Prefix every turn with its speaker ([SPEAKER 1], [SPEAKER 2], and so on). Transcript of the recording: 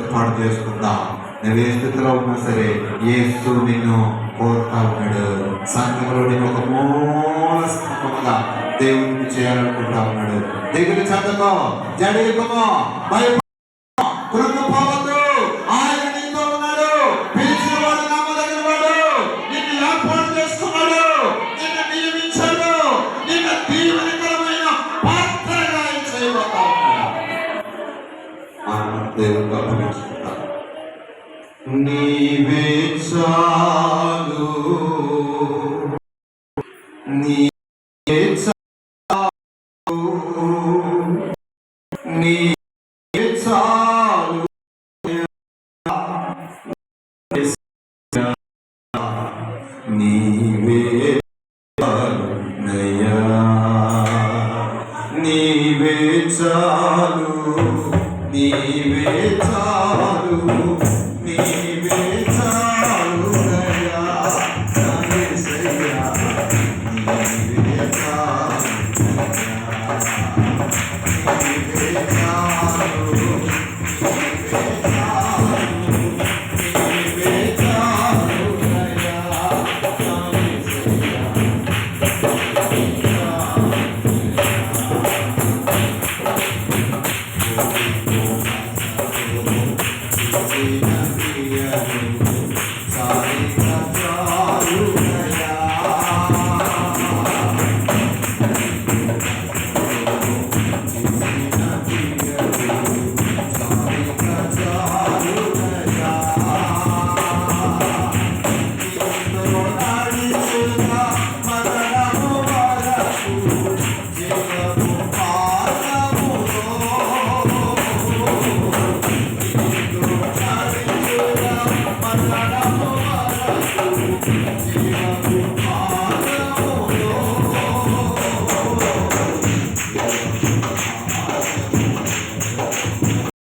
[SPEAKER 1] ఏర్పాటు చేసుకుందాం. నువ్వు ఏ స్థితిలో ఉన్నా సరే యేసు నిన్ను కోరుతా ఉన్నాడు. సంఘంలో నేను ఒక మూల స్తంభముగా దేవుడిని చేయాలనుకుంటా ఉన్నాడు. దిగులు చెందకో జడేకమో భయపో దేవుడు అప్పగించుకుంటాం నీవే చాలు నీవే చాలు నీవే చాలు నీవే నీవే చాలు నీవే చాలునయ్యా నా యేసయ్యా నీవే చాలునయ్యా నీవే చాలు నీవే చాలు